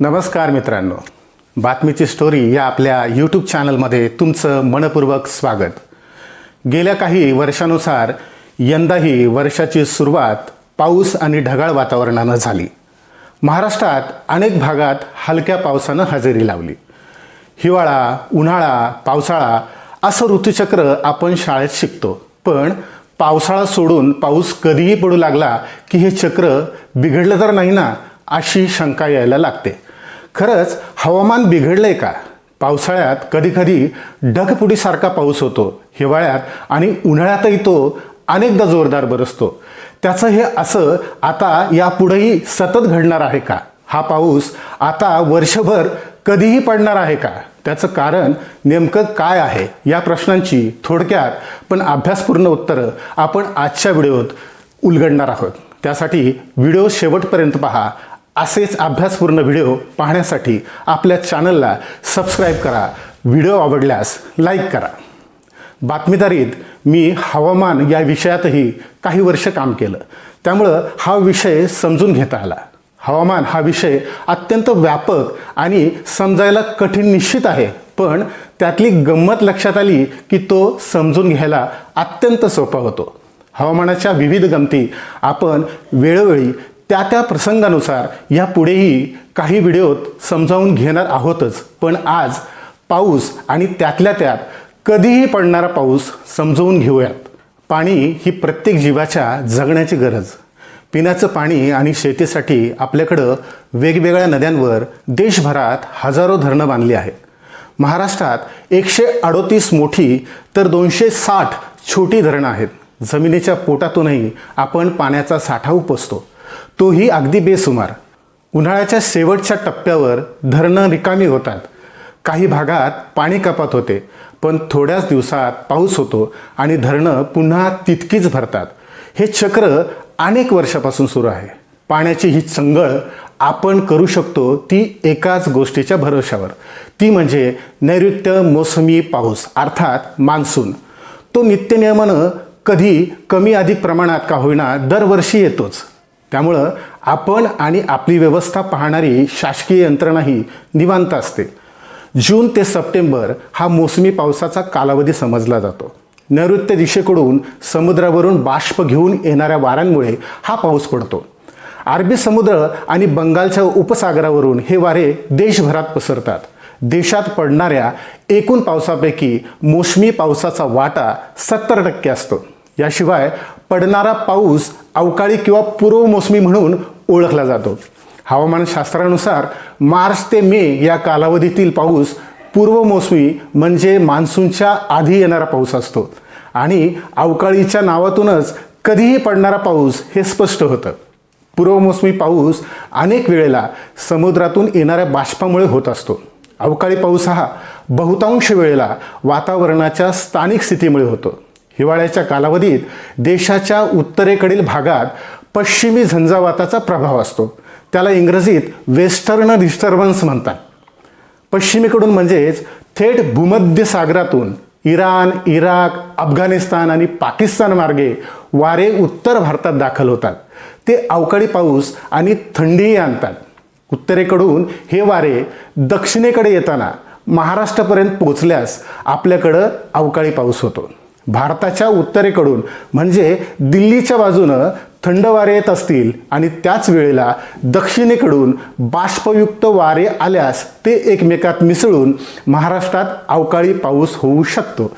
नमस्कार मित्रांनो. बातमीची स्टोरी या आपल्या यूट्यूब चॅनलमध्ये तुमचं मनपूर्वक स्वागत. गेल्या काही वर्षानुसार यंदाही वर्षाची सुरुवात पाऊस आणि ढगाळ वातावरणानं झाली. महाराष्ट्रात अनेक भागात हलक्या पावसानं हजेरी लावली. हिवाळा उन्हाळा पावसाळा असं ऋतुचक्र आपण शाळेत शिकतो. पण पावसाळा सोडून पाऊस कधीही पडू लागला की हे चक्र बिघडलं तर नाही ना अशी शंका यायला लागते. खरंच हवामान बिघडलंय का? पावसाळ्यात कधीकधी ढगफुटीसारखा पाऊस होतो हिवाळ्यात आणि उन्हाळ्यातही तो अनेकदा जोरदार बरसतो. त्याचं हे असं आता यापुढेही सतत घडणार आहे का? हा पाऊस आता वर्षभर कधीही पडणार आहे का? त्याचं कारण नेमकं काय आहे? या प्रश्नांची थोडक्यात पण अभ्यासपूर्ण उत्तरं आपण आजच्या व्हिडिओत उलगडणार आहोत. त्यासाठी व्हिडिओ शेवटपर्यंत पहा. असेच अभ्यासपूर्ण व्हिडिओ पाहण्यासाठी आपल्या चॅनलला सबस्क्राईब करा. व्हिडिओ आवडल्यास लाईक करा. बातमीदारीत मी हवामान या विषयातही काही वर्ष काम केलं. त्यामुळं हा विषय समजून घेता आला. हवामान हा विषय अत्यंत व्यापक आणि समजायला कठीण निश्चित आहे. पण त्यातली गंमत लक्षात आली की तो समजून घ्यायला अत्यंत सोपा होतो. हवामानाच्या विविध गमती आपण वेळोवेळी त्या त्या प्रसंगानुसार या पुढेही काही व्हिडिओत समजावून घेणार आहोतच. पण आज पाऊस आणि त्यातल्या त्यात कधीही पडणारा पाऊस समजवून घेऊयात. पाणी ही प्रत्येक जीवाच्या जगण्याची गरज. पिण्याचं पाणी आणि शेतीसाठी आपल्याकडं वेगवेगळ्या नद्यांवर देशभरात हजारो धरणं बांधली आहेत. महाराष्ट्रात एकशे अडोतीस मोठी तर दोनशे साठ छोटी धरणं आहेत. जमिनीच्या पोटातूनही आपण पाण्याचा साठा उपसतो. तोही अगदी बेसुमार. उन्हाळ्याच्या शेवटच्या टप्प्यावर धरणं रिकामी होतात. काही भागात पाणी कपात होते पण थोड्याच दिवसात पाऊस होतो आणि धरणं पुन्हा तितकीच भरतात. हे चक्र अनेक वर्षापासून सुरू आहे. पाण्याची ही चंगळ आपण करू शकतो ती एकाच गोष्टीच्या भरोशावर ती म्हणजे नैऋत्य मोसमी पाऊस अर्थात मान्सून. तो नित्यनियमानं कधी कमी अधिक प्रमाणात का होईना दरवर्षी येतोच. त्यामुळं आपण आणि आपली व्यवस्था पाहणारी शासकीय यंत्रणाही निवांत असते. जून ते सप्टेंबर हा मोसमी पावसाचा कालावधी समजला जातो. नैऋत्य दिशेकडून समुद्रावरून बाष्प घेऊन येणाऱ्या वाऱ्यांमुळे हा पाऊस पडतो. अरबी समुद्र आणि बंगालच्या उपसागरावरून हे वारे देशभरात पसरतात. देशात पडणाऱ्या एकूण पावसापैकी मोसमी पावसाचा वाटा सत्तर टक्के असतो. याशिवाय पडणारा पाऊस अवकाळी किंवा पूर्व मोसमी म्हणून ओळखला जातो. हवामानशास्त्रानुसार मार्च ते मे या कालावधीतील पाऊस पूर्व मोसमी म्हणजे मान्सूनच्या आधी येणारा पाऊस असतो. आणि अवकाळीच्या नावातूनच कधीही पडणारा पाऊस हे स्पष्ट होतं. पूर्वमोसमी पाऊस अनेक वेळेला समुद्रातून येणाऱ्या बाष्पामुळे होत असतो. अवकाळी पाऊस हा बहुतांश वेळेला वातावरणाच्या स्थानिक स्थितीमुळे होतो. हिवाळ्याच्या कालावधीत देशाच्या उत्तरेकडील भागात पश्चिमी झंझावाताचा प्रभाव असतो. त्याला इंग्रजीत वेस्टर्न डिस्टर्बन्स म्हणतात. पश्चिमेकडून म्हणजेच थेट भूमध्य सागरातून इराण इराक अफगाणिस्तान आणि पाकिस्तान मार्गे वारे उत्तर भारतात दाखल होतात. ते अवकाळी पाऊस आणि थंडीही आणतात. उत्तरेकडून हे वारे दक्षिणेकडे येताना महाराष्ट्रापर्यंत पोचल्यास आपल्याकडं अवकाळी पाऊस होतो. भारताच्या उत्तरेकडून म्हणजे दिल्लीच्या बाजूनं थंड वारे येत असतील आणि त्याच वेळेला दक्षिणेकडून बाष्पयुक्त वारे आल्यास ते एकमेकात मिसळून महाराष्ट्रात अवकाळी पाऊस होऊ शकतो.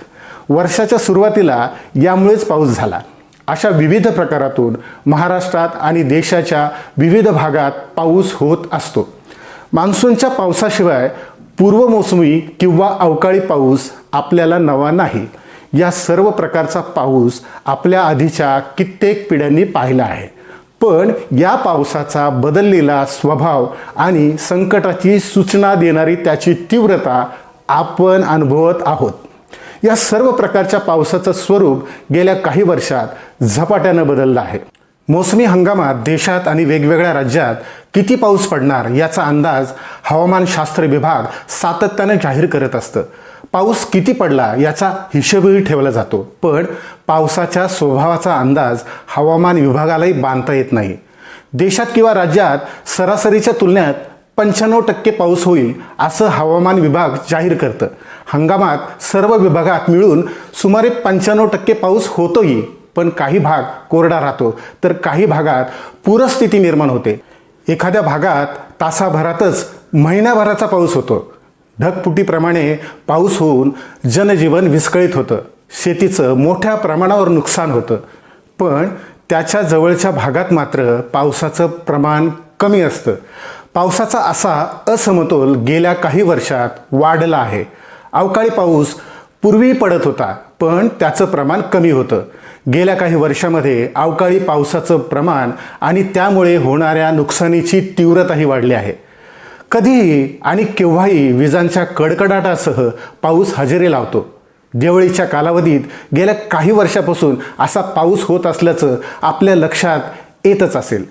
वर्षाच्या सुरुवातीला यामुळेच पाऊस झाला. अशा विविध प्रकारातून महाराष्ट्रात आणि देशाच्या विविध भागात पाऊस होत असतो. मान्सूनच्या पावसाशिवाय पूर्व मोसमी किंवा अवकाळी पाऊस आपल्याला नवा नाही. या सर्व प्रकारचा पाऊस आपल्या आधीच्या कित्येक पिढ्यांनी पाहिला आहे. पण या पावसाचा बदललेला स्वभाव आणि संकटाची सूचना देणारी त्याची तीव्रता आपण अनुभवत आहोत. या सर्व प्रकारच्या पावसाचं स्वरूप गेल्या काही वर्षात झपाट्यानं बदललं आहे. मोसमी हंगामात देशात आणि वेगवेगळ्या राज्यात किती पाऊस पडणार याचा अंदाज हवामानशास्त्र विभाग सातत्यानं जाहीर करत असतं. पाऊस किती पडला याचा हिशेबही ठेवला जातो. पण पावसाच्या स्वभावाचा अंदाज हवामान विभागालाही बांधता येत नाही. देशात किंवा राज्यात सरासरीच्या तुलनेत पंच्याण्णव टक्के पाऊस होईल असं हवामान विभाग जाहीर करतं. हंगामात सर्व विभागात मिळून सुमारे पंच्याण्णव टक्के पाऊस होतोही पण काही भाग कोरडा राहतो. तर काही भागात पूरस्थिती निर्माण होते. एखाद्या भागात तासाभरातच महिनाभराचा पाऊस होतो. ढगफुटीप्रमाणे पाऊस होऊन जनजीवन विस्कळीत होतं. शेतीचं मोठ्या प्रमाणावर नुकसान होतं. पण त्याच्या जवळच्या भागात मात्र पावसाचं प्रमाण कमी असतं. पावसाचा असा असमतोल गेल्या काही वर्षात वाढला आहे. अवकाळी पाऊस पूर्वी पडत होता पण त्याचं प्रमाण कमी होतं. गेल्या काही वर्षामध्ये अवकाळी पावसाचं प्रमाण आणि त्यामुळे होणाऱ्या नुकसानीची तीव्रताही वाढली आहे. कधीही आणि केव्हाही विजांच्या कडकडाटासह पाऊस हजेरी लावतो. दिवाळीच्या कालावधीत गेल्या काही वर्षापासून असा पाऊस होत असल्याचं आपल्या लक्षात येतच असेल.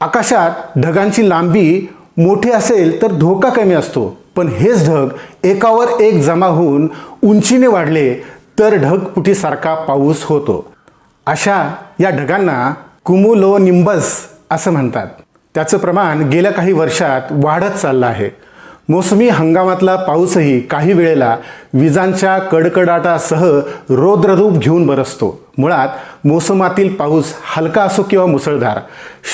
आकाशात ढगांची लांबी मोठी असेल तर धोका कमी असतो. पण हेच ढग एकावर एक जमा होऊन उंचीने वाढले तर ढगपुटीसारखा पाऊस होतो. अशा या ढगांना कुमुलोनिंबस असं म्हणतात. त्याचं प्रमाण गेल्या काही वर्षात वाढत चाललं आहे. मोसमी हंगामातला पाऊसही काही वेळेला विजांच्या कडकडाटासह रौद्ररूप घेऊन बरसतो. मुळात मोसमातील पाऊस हलका असो किंवा मुसळधार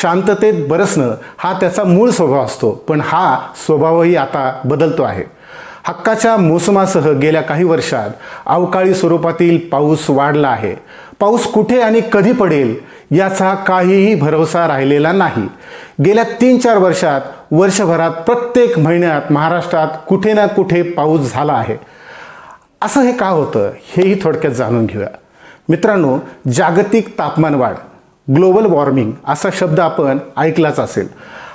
शांततेत बरसणं हा त्याचा मूळ स्वभाव असतो. पण हा स्वभावही आता बदलतो आहे. हक्काच्या मोसमासह गेल्या काही वर्षात अवकाळी स्वरूपातील पाऊस वाढला आहे. पाऊस कुठे आणि कधी पडेल याचा काहीही भरोसा राहिलेला नाही. गेल्या तीन चार वर्षात वर्षभरात प्रत्येक महिन्यात महाराष्ट्रात कुठे ना कुठे पाऊस झाला आहे. असं हे का होतं हेही थोडक्यात जाणून घेऊया. मित्रांनो जागतिक तापमान वाढ ग्लोबल वॉर्मिंग असा शब्द आपण ऐकलाच असेल.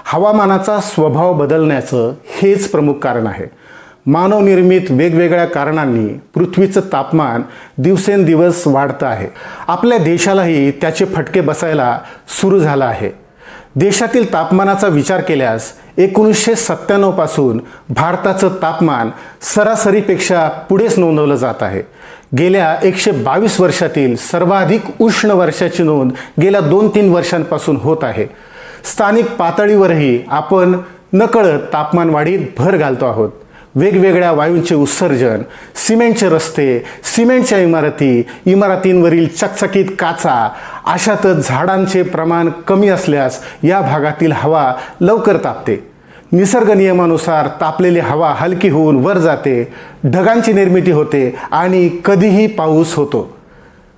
हवामानाचा स्वभाव बदलण्याचं हेच प्रमुख कारण आहे. मानवनिर्मित वेगवेगळ्या कारणांनी पृथ्वीचं तापमान दिवसेंदिवस वाढतं आहे. आपल्या देशालाही त्याचे फटके बसायला सुरू झाला आहे. देशातील तापमानाचा विचार केल्यास एकोणीसशे सत्त्याण्णवपासून भारताचं तापमान सरासरीपेक्षा पुढेच नोंदवलं जात आहे. गेल्या एकशे बावीस वर्षातील सर्वाधिक उष्ण वर्षाची नोंद गेल्या दोन तीन वर्षांपासून होत आहे. स्थानिक पातळीवरही आपण नकळत तापमान वाढीत भर घालतो आहोत. वेगवेगळ्या वायूंचे उत्सर्जन सिमेंटचे रस्ते सिमेंटच्या इमारती इमारतींवरील चकचकीत काचा अशातच झाडांचे प्रमाण कमी असल्यास या भागातील हवा लवकर तापते. निसर्ग नियमानुसार तापलेली हवा हलकी होऊन वर जाते ढगांची निर्मिती होते आणि कधीही पाऊस होतो.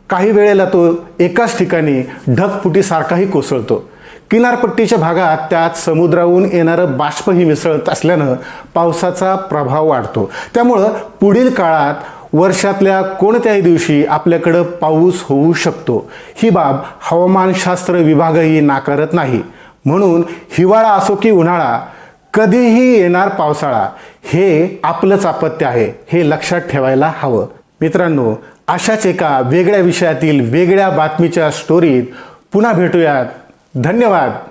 काही वेळेला तो एकाच ठिकाणी ढगफुटीसारखाही कोसळतो. किनारपट्टीच्या भागात त्यात समुद्राहून येणारं बाष्पही मिसळत असल्यानं पावसाचा प्रभाव वाढतो. त्यामुळं पुढील काळात वर्षातल्या कोणत्याही दिवशी आपल्याकडं पाऊस होऊ शकतो. ही बाब हवामानशास्त्र विभागही नाकारत नाही. म्हणून हिवाळा असो की उन्हाळा कधीही येणार पावसाळा हे आपलंच अपत्य आहे हे लक्षात ठेवायला हवं. मित्रांनो अशाच एका वेगळ्या विषयातील वेगळ्या बातमीच्या स्टोरीत पुन्हा भेटूयात. धन्यवाद.